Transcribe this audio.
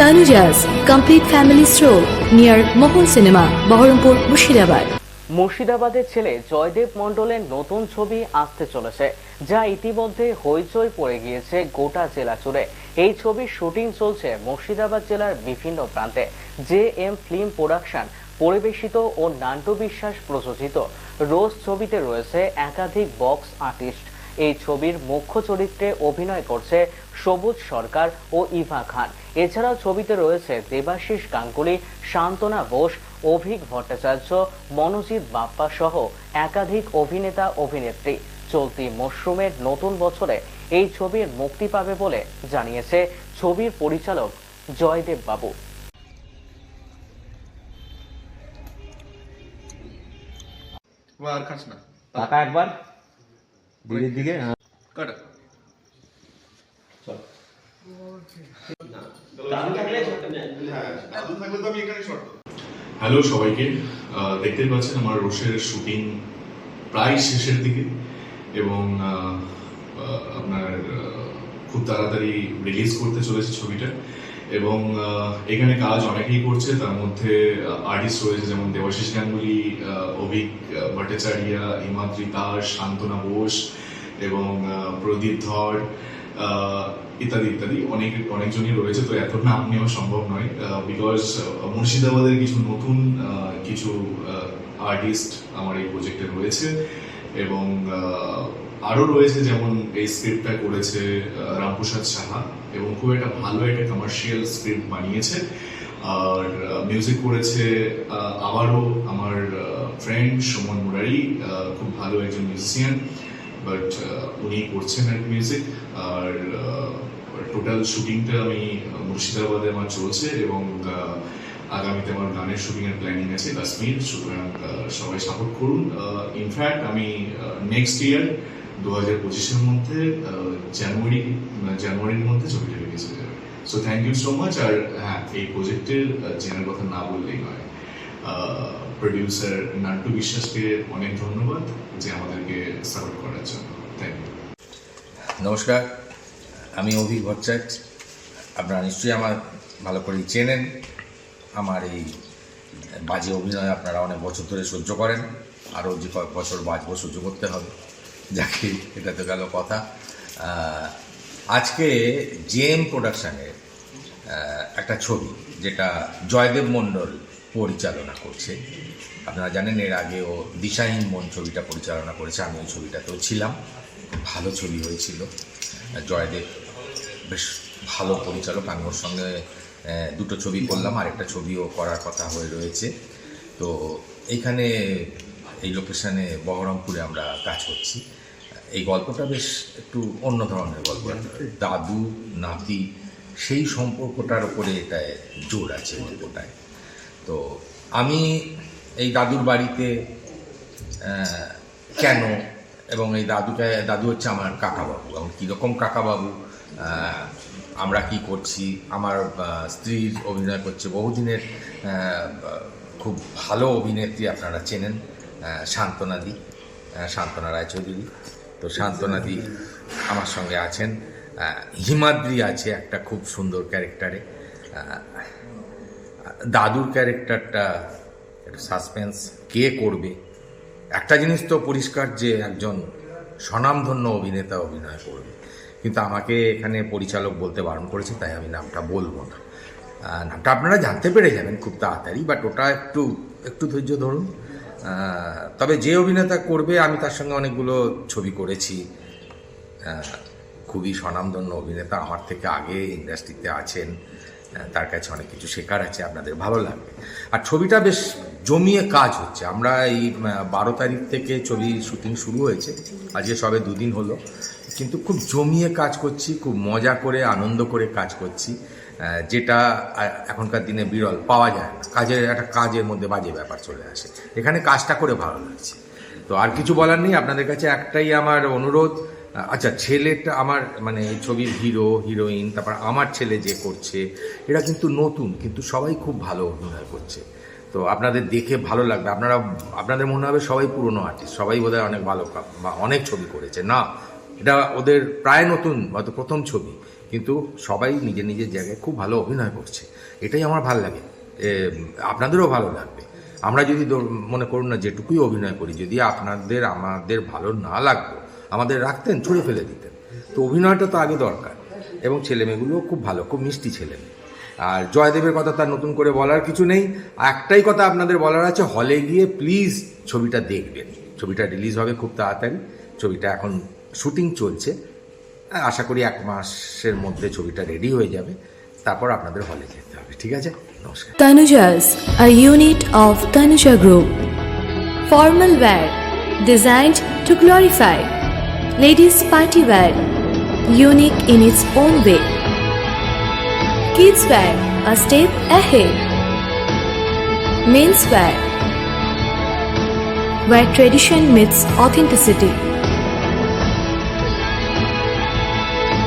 Tanuja's complete family store near Mohan cinema Berhampore Murshidabad মুর্শিদাবাদের ছেলে জয়দেব মণ্ডলের নতুন ছবি আসতে চলেছে, যা ইতিমধ্যে হইচই পড়ে গিয়েছে গোটা জেলা জুড়ে। এই ছবির শুটিং চলছে মুর্শিদাবাদ জেলার বিভিন্ন প্রান্তে। জে এম ফিল্ম প্রোডাকশন, পরিবেশিত ও নান্টু বিশ্বাস প্রযোজিত। রোজ ছবিতে রয়েছে একাধিক বক্স আর্টিস্ট। এই ছবির মুখ্য চরিত্রে অভিনয় করছে সবুজ সরকার ও ইভা খান। এছাড়াও ছবিতে রয়েছে দেবাশিস গাঙ্গুলি শান্তনা বোস অভিক ভট্টাচার্য মনোজিৎ বাপ্পা সহ একাধিক অভিনেতা অভিনেত্রী। চলতি মরশুমের নতুন বছরে এই ছবির মুক্তি পাবে বলে জানিয়েছে ছবির পরিচালক জয়দেব বাবু। টাকা একবার। দিকে? হ্যাঁ। হ্যালো সবাইকে। আহ, দেখতেই পাচ্ছেন আমার রোশের শুটিং প্রায় শেষের দিকে এবং আহ, আহ, আপনার খুব তাড়াতাড়ি রিলিজ করতে চলেছে ছবিটা। এবং এখানে কাজ অনেকেই করছে। তার মধ্যে আর্টিস্ট রয়েছে যেমন দেবাশিস গাঙ্গুলি অভিক ভট্টাচার্যা, হিমাদ্রি দাস, শান্তনা বোস এবং প্রদীপ ধর ইত্যাদি ইত্যাদি। অনেক, অনেকজনই রয়েছে। তো এত নাম নেওয়া সম্ভব নয় বিকজ মুর্শিদাবাদের কিছু নতুন কিছু আর্টিস্ট আমার এই প্রজেক্টে রয়েছে। এবং আরও রয়েছে যেমন এই স্ক্রিপ্টটা করেছে রামপ্রসাদ সাহা। এবং খুব একটা ভালো একটা কমার্শিয়াল স্ক্রিপ্ট বানিয়েছে। আর মিউজিক করেছে আবারও আমার ফ্রেন্ড সুমন মুরারি খুব ভালো একজন মিউজিশিয়ান বাট উনি করছেন আর মিউজিক আর টোটাল শুটিংটা আমি মুর্শিদাবাদে আমার চলছে এবং আগামীতে আমার গানের শুটিং এর প্ল্যানিং আছে কাশ্মীর। সুতরাং সবাই সাপোর্ট করুন। ইনফ্যাক্ট আমি নেক্সট ইয়ার দু হাজার পঁচিশের মধ্যে জানুয়ারি জানুয়ারির মধ্যে ছবিটা রিলিজ হয়ে যাবে। So thank you so much আর হ্যাঁ এই প্রজেক্টের চেনার কথা না বললেই নয়। প্রডিউসার নান্টু বিশ্বাসকে অনেক ধন্যবাদ যে আমাদেরকে সাপোর্ট করার জন্য। থ্যাংক ইউ নমস্কার, আমি অভিক ভট্টাচার্য। আপনারা নিশ্চয়ই আমার ভালো করেই চেনেন। আমার এই বাজে অভিনয় আপনারা অনেক বছর ধরে সহ্য করেন। আরও যে কয়েক বছর বাজবো সহ্য করতে হবে। যাকে এটা তো গেল কথা। আজকে জেএম প্রোডাকশানের একটা ছবি যেটা জয়দেব মণ্ডল পরিচালনা করছে। আপনারা জানেন এর আগে ও দিশাহীন মন ছবিটা পরিচালনা করেছে, আমি ওই ছবিটাতেও ছিলাম। ভালো ছবি হয়েছিল। জয়দেব বেশ ভালো পরিচালক, আমি ওর সঙ্গে দুটো ছবি করলাম আর একটা ছবিও করার কথা হয়ে রয়েছে। তো এইখানে এই লোকেশানে বহরমপুরে আমরা কাজ করছি। এই গল্পটা বেশ একটু অন্য ধরনের গল্প। দাদু, নাতি, সেই সম্পর্কটার উপরে এটায় জোর আছে গল্পটায়। তো আমি এই দাদুর বাড়িতে কেন এবং এই দাদুটা দাদু হচ্ছে আমার কাকাবাবু। এবং কীরকম কাকাবাবু? আমরা কি করছি? আমার স্ত্রীর অভিনয় করছে। বহুদিনের খুব ভালো অভিনেত্রী আপনারা চেনেন। আহ, শান্তনা রায়চৌধুরী। তো শান্তনাদি আমার সঙ্গে আছেন হিমাদ্রি আছে একটা খুব সুন্দর ক্যারেক্টারে। দাদুর ক্যারেক্টারটা সাসপেন্স কে করবে? একটা জিনিস তো পরিষ্কার যে একজন স্বনামধন্য অভিনেতা অভিনয় করবে। কিন্তু আমাকে এখানে পরিচালক বলতে বারণ করেছে তাই আমি নামটা বলব না। নামটা আপনারা জানতে পেরে যাবেন খুব তাড়াতাড়ি বাট ওটা একটু একটু ধৈর্য ধরুন। তবে যে অভিনেতা করবে, আমি তার সঙ্গে অনেকগুলো ছবি করেছি। খুবই স্বনামধন্য অভিনেতা আমার থেকে আগে ইন্ডাস্ট্রিতে আছেন। তার কাছে অনেক কিছু শেখার আছে, আপনাদের ভালো লাগবে। আর ছবিটা বেশ জমিয়ে কাজ হচ্ছে। আমরা এই বারো তারিখ থেকে ছবি শুটিং শুরু হয়েছে। আজকে সবে দুদিন হলো। কিন্তু খুব জমিয়ে কাজ করছি, খুব মজা করে, আনন্দ করে কাজ করছি। যেটা এখনকার দিনে বিরল, পাওয়া যায়। কাজের, একটা কাজের মধ্যে বাজে ব্যাপার চলে আসে। এখানে কাজটা করে ভালো লাগছে। তো আর কিছু বলার নেই, আপনাদের কাছে একটাই আমার অনুরোধ। আচ্ছা ছেলেটা আমার মানে এই ছবির হিরো, হিরোইন, তারপর আমার ছেলে যে করছে, এরা কিন্তু নতুন, কিন্তু সবাই খুব ভালো অভিনয় করছে। তো আপনাদের দেখে ভালো লাগবে। আপনারা, আপনাদের মনে হবে সবাই পুরনো আর্টিস্ট সবাই বোধহয় অনেক ভালো, বা অনেক ছবি করেছে। না, এটা ওদের প্রায় নতুন, হয়তো প্রথম ছবি। কিন্তু সবাই নিজের নিজের জায়গায় খুব ভালো অভিনয় করছে। এটাই আমার ভালো লাগে। আপনাদেরও ভালো লাগবে। আমরা যদি মনে করুন না, যেটুকুই অভিনয় করি, যদি আপনাদের, আমাদের ভালো না লাগতো, আমাদের রাখতেন, ছুঁড়ে ফেলে দিতেন, তো অভিনয়টা তো আগে দরকার। এবং ছেলেমেয়েগুলোও খুব ভালো, খুব মিষ্টি ছেলে আর জয়দেবের কথা তার নতুন করে বলার কিছু নেই। একটাই কথা আপনাদের বলার আছে, হলে গিয়ে প্লিজ ছবিটা দেখবেন। ছবিটা রিলিজ হবে খুব তাড়াতাড়ি। ছবিটা এখন শুটিং চলছে। আশা করি এক মাসের মধ্যে ছবিটা রেডি হয়ে যাবে তারপর আপনাদের হলে যেতে হবে ঠিক আছে নমস্কার Tanujas, a unit of Tanuja Group. Formal wear, designed to glorify. Ladies party wear, unique in its own way. Kids wear, a step ahead. Men's wear, where tradition meets authenticity.